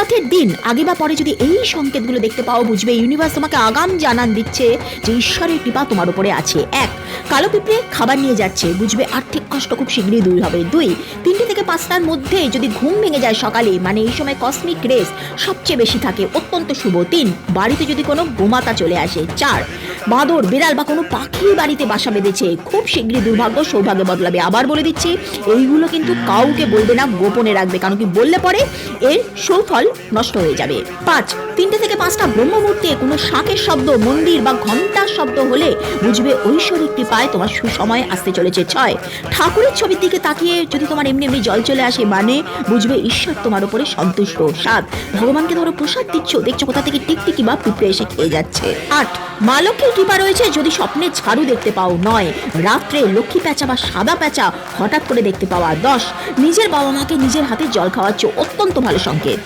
রথের দিন, আগে বা পরে যদি এই সংকেতগুলো দেখতে পাও, বুঝবে ইউনিভার্স তোমাকে আগাম জানান দিচ্ছে যে ঈশ্বরের কৃপা তোমার উপরে আছে। এক, কালো পিঁপড়ে খাবার নিয়ে যাচ্ছে, বুঝবে আর্থিক কষ্ট খুব শীঘ্রই দূর হবে। দুই, তিনটে থেকে পাঁচটার মধ্যে যদি ঘুম ভেঙে যায় সকালে মানে এই সময় কসমিক রেস সবচেয়ে বেশি থাকে, অত্যন্ত শুভ। তিন, বাড়িতে যদি কোনো গোমাতা চলে আসে। চার বাঁদর, বিড়াল বা কোনো পাখি বাড়িতে বাসা বেঁধেছে। খুব শীঘ্রই দুর্ভাগ্য সৌভাগ্য বদলাবে। আবার বলে দিচ্ছি, এইগুলো কিন্তু কাউকে বলবে না, গোপনে রাখবে। কারণ কি বললে পরে এর সুফল নষ্ট হয়ে যাবে। পাঁচ, তিনটে থেকে পাঁচটা ব্রহ্ম মুহূর্তে কোনো শাঁখের শব্দ, মন্দির বা ঘণ্টার শব্দ হলে বুঝবে ঐশ্বরিক কৃপায় তোমার সুসময় আসতে চলেছে। ছয়, ঠাকুরের ছবির দিকে তাকিয়ে যদি তোমার এমনি এমনি জল চলে আসে মানে বুঝবে ঈশ্বর তোমার উপরে সন্তুষ্ট। সাত, ভগবানকে ধরো প্রসাদ দিচ্ছ, দেখছ কোথা থেকে টিকটিকি বা পিঁপড়ে এসে খেয়ে যাচ্ছে। আট, মা লক্ষ্মীর কৃপা রয়েছে যদি স্বপ্নে ঝাড়ু দেখতে পাও? নয়। রাত্রে লক্ষ্মী প্যাঁচা বা সাদা প্যাঁচা হঠাৎ করে দেখতে পাওয়া দশ। নিজের বাবা মাকে নিজের হাতে জল খাওয়াচ্ছে অত্যন্ত ভালো সংকেত।